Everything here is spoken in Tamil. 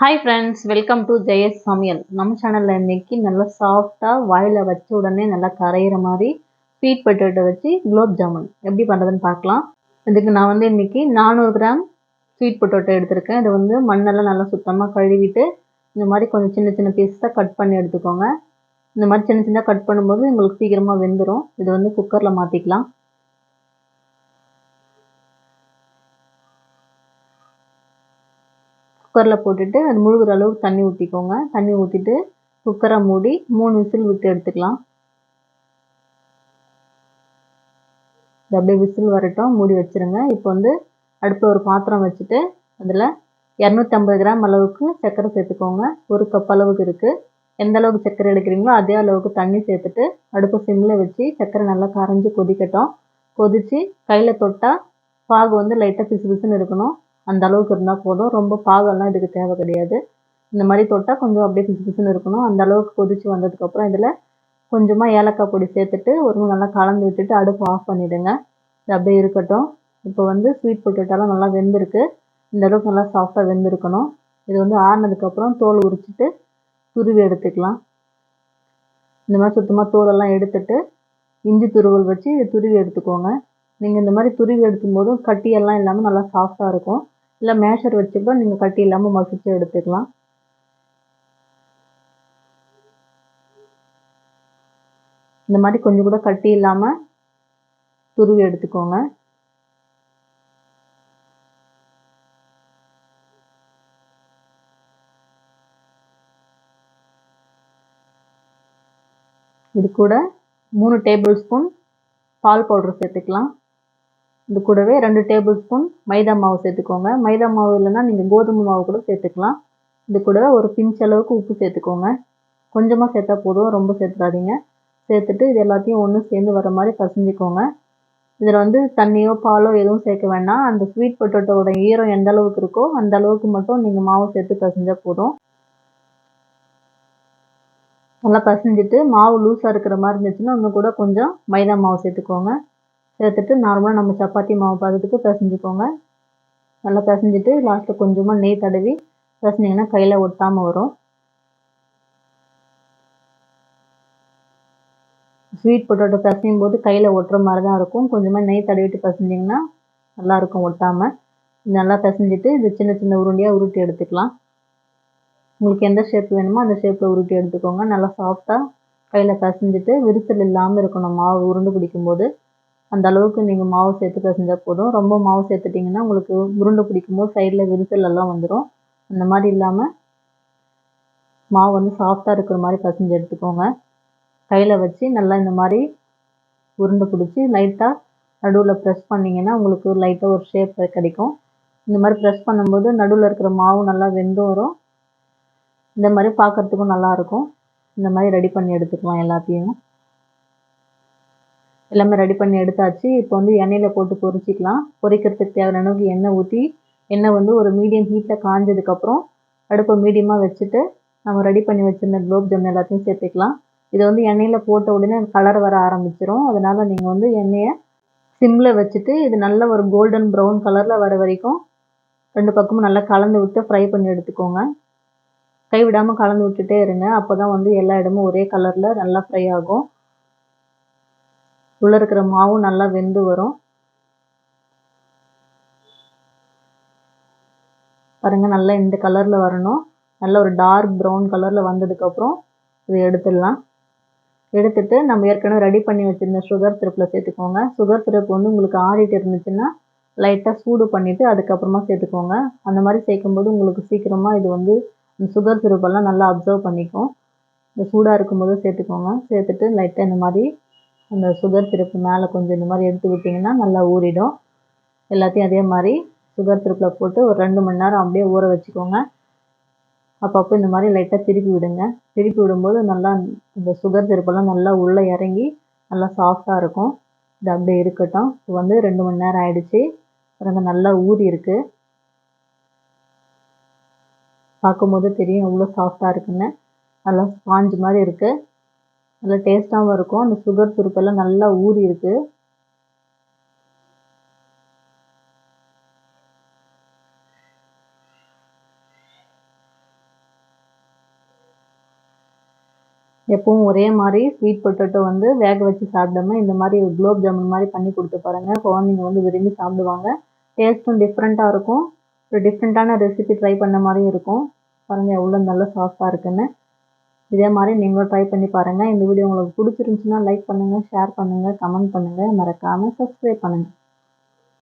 Hi friends welcome to Jaya's சமையல் நம்ம சேனலில் இன்னைக்கு நல்லா சாஃப்டாக வாயில் வச்ச உடனே நல்லா கரையிற மாதிரி ஸ்வீட் பொட்டேட்டோ வச்சு குலோப் ஜாமுன் எப்படி பண்ணுறதுன்னு பார்க்கலாம். இதுக்கு நான் வந்து இன்னைக்கு நானூறு கிராம் ஸ்வீட் பொட்டேட்டோ எடுத்திருக்கேன். இதை வந்து மண்ணெல்லாம் நல்லா சுத்தமாக கழுவிட்டு இந்த மாதிரி கொஞ்சம் சின்ன சின்ன பீஸாக கட் பண்ணி எடுத்துக்கோங்க. இந்த மாதிரி சின்ன சின்னதாக கட் பண்ணும்போது உங்களுக்கு சீக்கிரமாக வெந்துடும் இது வந்து குக்கரில் மாற்றிக்கலாம் குக்கரில் போட்டுட்டு அது முழுகிற அளவுக்கு தண்ணி ஊற்றிக்கோங்க தண்ணி ஊற்றிட்டு குக்கரை மூடி மூணு விசில் விட்டு எடுத்துக்கலாம். இது அப்படியே விசில் வரட்டும். மூடி வச்சுருங்க. இப்போ வந்து அடுப்பில் ஒரு பாத்திரம் வச்சுட்டு அதில் இரநூத்தம்பது கிராம் அளவுக்கு சர்க்கரை சேர்த்துக்கோங்க. ஒரு கப் அளவுக்கு இருக்குது எந்த அளவுக்கு சர்க்கரை எடுக்கிறீங்களோ அதே அளவுக்கு தண்ணி சேர்த்துட்டு அடுப்பை சிம்மில் வச்சு சர்க்கரை நல்லா கரைஞ்சி கொதிக்கட்டும். கொதித்து கையில் தொட்டால் பாகு வந்து லைட்டாக பிசு பிசுன்னு இருக்கணும். அந்த அளவுக்கு இருந்தால் போதும். ரொம்ப பாகெல்லாம் இதுக்கு தேவை கிடையாது. இந்த மாதிரி தொட்டால் கொஞ்சம் அப்படியே பிசு பிசுன்னு இருக்கணும். அந்த அளவுக்கு கொதித்து வந்ததுக்கப்புறம் இதில் கொஞ்சமாக ஏலக்காய் பொடி சேர்த்துட்டு ஒரு நல்லா கலந்து விட்டுட்டு அடுப்பு ஆஃப் பண்ணிவிடுங்க இது அப்படியே இருக்கட்டும். இப்போ வந்து ஸ்வீட் பொட்டேட்டோலாம் நல்லா வெந்திருக்கு. இந்த அளவுக்கு நல்லா சாஃப்டாக வெந்திருக்கணும். இது வந்து ஆறினதுக்கப்புறம் தோல் உரிச்சிட்டு துருவி எடுத்துக்கலாம். இந்த மாதிரி சுத்தமாக தோலெல்லாம் எடுத்துட்டு இஞ்சி துருவல் வச்சு துருவி எடுத்துக்கோங்க. நீங்கள் இந்த மாதிரி துருவி எடுக்கும் போதும் கட்டியெல்லாம் இல்லாமல் நல்லா சாஃப்டாக இருக்கும். இல்லை மேஷர் வச்சு கூட நீங்கள் கட்டி இல்லாமல் மசிச்சு எடுத்துக்கலாம். இந்த மாதிரி கொஞ்சம் கூட கட்டி இல்லாமல் துருவி எடுத்துக்கோங்க. இது கூட மூணு டேபிள் ஸ்பூன் பால் பவுடர் சேர்த்துக்கலாம். இது கூடவே ரெண்டு டேபிள் ஸ்பூன் மைதா மாவு சேர்த்துக்கோங்க. மைதா மாவு இல்லைன்னா நீங்கள் கோதுமை மாவு கூட சேர்த்துக்கலாம். இது கூடவே ஒரு பிஞ்ச் அளவுக்கு உப்பு சேர்த்துக்கோங்க. கொஞ்சமாக சேர்த்தா போதும். ரொம்ப சேர்த்துடாதீங்க சேர்த்துட்டு இது எல்லாத்தையும் ஒன்று சேர்ந்து வர மாதிரி பசஞ்சிக்கோங்க. இதில் வந்து தண்ணியோ பாலோ எதுவும் சேர்க்க வேண்டாம். அந்த ஸ்வீட் பொட்டேட்டோட ஈரம் எந்த அளவுக்கு இருக்கோ அந்த அளவுக்கு மட்டும் நீங்கள் மாவு சேர்த்து பசஞ்சால் போதும். நல்லா பசஞ்சிட்டு மாவு லூஸாக இருக்கிற மாதிரி இருந்துச்சுன்னா இன்னும் கூட கொஞ்சம் மைதா மாவு சேர்த்துக்கோங்க. சேர்த்துட்டு நார்மலாக நம்ம சப்பாத்தி மாவு பதத்துக்கு பிசைஞ்சிக்கோங்க. நல்லா பிசைஞ்சிட்டு லாஸ்ட்டில் கொஞ்சமாக நெய் தடவி பிசைஞ்சிங்கன்னா கையில் ஒட்டாமல் வரும். ஸ்வீட் பொட்டேட்டோ பிசையும் போது கையில் ஒட்டுற மாதிரி தான் இருக்கும். கொஞ்சமாக நெய் தடவிட்டு பிசைஞ்சிங்கன்னா நல்லாயிருக்கும் ஒட்டாமல் நல்லா பிசைஞ்சிட்டு இது சின்ன சின்ன உருண்டையாக உருட்டி எடுத்துக்கலாம். உங்களுக்கு எந்த ஷேப் வேணுமோ அந்த ஷேப்பில் உருட்டி எடுத்துக்கோங்க. நல்லா சாஃப்டாக கையில் பிசைஞ்சிட்டு விரிசல் இல்லாமல் இருக்கணும். மாவு உருண்டு பிடிக்கும்போது. அந்த அளவுக்கு நீங்கள் மாவு சேர்த்து பிசைஞ்சால் போதும். ரொம்ப மாவு சேர்த்துட்டிங்கன்னா உங்களுக்கு உருண்டை பிடிக்கும்போது சைடில் விரிசல் எல்லாம் வந்துடும் அந்த மாதிரி இல்லாமல் மாவு வந்து சாஃப்டாக இருக்கிற மாதிரி பசஞ்சு எடுத்துக்கோங்க. கையில் வச்சு நல்லா இந்த மாதிரி உருண்டை பிடிச்சி லைட்டாக நடுவில் ப்ரெஸ் பண்ணிங்கன்னா உங்களுக்கு லைட்டாக ஒரு ஷேப் கிடைக்கும். இந்த மாதிரி ப்ரெஸ் பண்ணும்போது நடுவில் இருக்கிற மாவு நல்லா வெந்தும் வரும். இந்த மாதிரி பார்க்குறதுக்கும் நல்லாயிருக்கும் இந்த மாதிரி ரெடி பண்ணி எடுத்துக்கலாம் எல்லாத்தையும். எல்லாமே ரெடி பண்ணி எடுத்தாச்சு. இப்போ வந்து எண்ணெயில் போட்டு பொரிச்சிக்கலாம். பொரிக்கிறதுக்கு தேவையான அளவுக்கு எண்ணெய் ஊற்றி எண்ணெய் வந்து ஒரு மீடியம் ஹீட்டில் காஞ்சதுக்கப்புறம் அடுப்பை மீடியமாக வச்சுட்டு நம்ம ரெடி பண்ணி வச்சுருந்த குலோப் ஜாமுன் எல்லாத்தையும் சேர்த்துக்கலாம். இதை வந்து எண்ணெயில் போட்ட உடனே கலர் வர ஆரம்பிச்சிடும் அதனால் நீங்கள் வந்து எண்ணெயை சிம்மில் வச்சுட்டு இது நல்ல ஒரு கோல்டன் ப்ரௌன் கலரில் வர வரைக்கும் ரெண்டு பக்கமும் நல்லா கலந்து விட்டு ஃப்ரை பண்ணி எடுத்துக்கோங்க. கைவிடாமல் கலந்து விட்டுட்டே இருங்க. அப்போ தான் வந்து எல்லா இடமும் ஒரே கலரில் நல்லா ஃப்ரை ஆகும். உள்ளே இருக்கிற மாவும் நல்லா வெந்து வரும். பாருங்கள் நல்லா இந்த கலரில் வரணும். நல்ல ஒரு டார்க் ப்ரௌன் கலரில் வந்ததுக்கப்புறம் இதை எடுத்துடலாம். எடுத்துட்டு நம்ம ஏற்கனவே ரெடி பண்ணி வச்சுருந்த சுகர் சிரப்பில் சேர்த்துக்கோங்க. சுகர் சிரப் வந்து உங்களுக்கு ஆறிட்டு இருந்துச்சுன்னா லைட்டாக சூடு பண்ணிவிட்டு அதுக்கப்புறமா சேர்த்துக்கோங்க. அந்த மாதிரி சேர்க்கும்போது உங்களுக்கு சீக்கிரமாக இது வந்து இந்த சுகர் சிரப்பெல்லாம் நல்லா அப்சர்வ் பண்ணிக்கும். இந்த சூடாக இருக்கும்போது சேர்த்துக்கோங்க. சேர்த்துட்டு லைட்டாக இந்த மாதிரி அந்த சுகர் திருப்பு மேலே கொஞ்சம் இந்த மாதிரி எடுத்து விட்டிங்கன்னா நல்லா ஊறிடும். எல்லாத்தையும் அதே மாதிரி சுகர் திருப்பில் போட்டு ஒரு ரெண்டு மணி நேரம் அப்படியே ஊற வச்சுக்கோங்க. அப்பப்போ இந்த மாதிரி லைட்டாக திருப்பி விடுங்க. திருப்பி விடும்போது நல்லா இந்த சுகர் திருப்பெல்லாம் நல்லா உள்ளே இறங்கி நல்லா சாஃப்டாக இருக்கும். இது அப்படியே இருக்கட்டும். இப்போ வந்து ரெண்டு மணி நேரம் ஆயிடுச்சு. அப்புறம் நல்லா ஊறி இருக்கு. பார்க்கும்போது தெரியும் எவ்வளோ சாஃப்டாக இருக்குன்னு. நல்லா ஸ்பாஞ்சு மாதிரி இருக்குது நல்லா டேஸ்ட்டாகவும் இருக்கும். அந்த சுகர் சுருப்பெல்லாம் நல்லா ஊறி இருக்குது எப்பவும் ஒரே மாதிரி ஸ்வீட் பொட்டேட்டோ வந்து வேக வச்சு சாப்பிடாம இந்த மாதிரி குலோப் ஜாமுன் மாதிரி பண்ணி கொடுத்து பாருங்கள் குழந்தைங்க வந்து விரும்பி சாப்பிடுவாங்க. டேஸ்ட்டும் டிஃப்ரெண்ட்டாக இருக்கும். ஒரு டிஃப்ரெண்ட்டான ரெசிபி ட்ரை பண்ண மாதிரியும் இருக்கும். பாருங்கள் எவ்வளோ நல்லா சாஃப்டாக இருக்குன்னு. இதே மாதிரி நீங்களும் ட்ரை பண்ணி பாருங்கள் இந்த வீடியோ உங்களுக்கு பிடிச்சிருந்துச்சுன்னா லைக் பண்ணுங்கள் ஷேர் பண்ணுங்கள் கமெண்ட் பண்ணுங்கள் மறக்காமல் சப்ஸ்கிரைப் பண்ணுங்கள்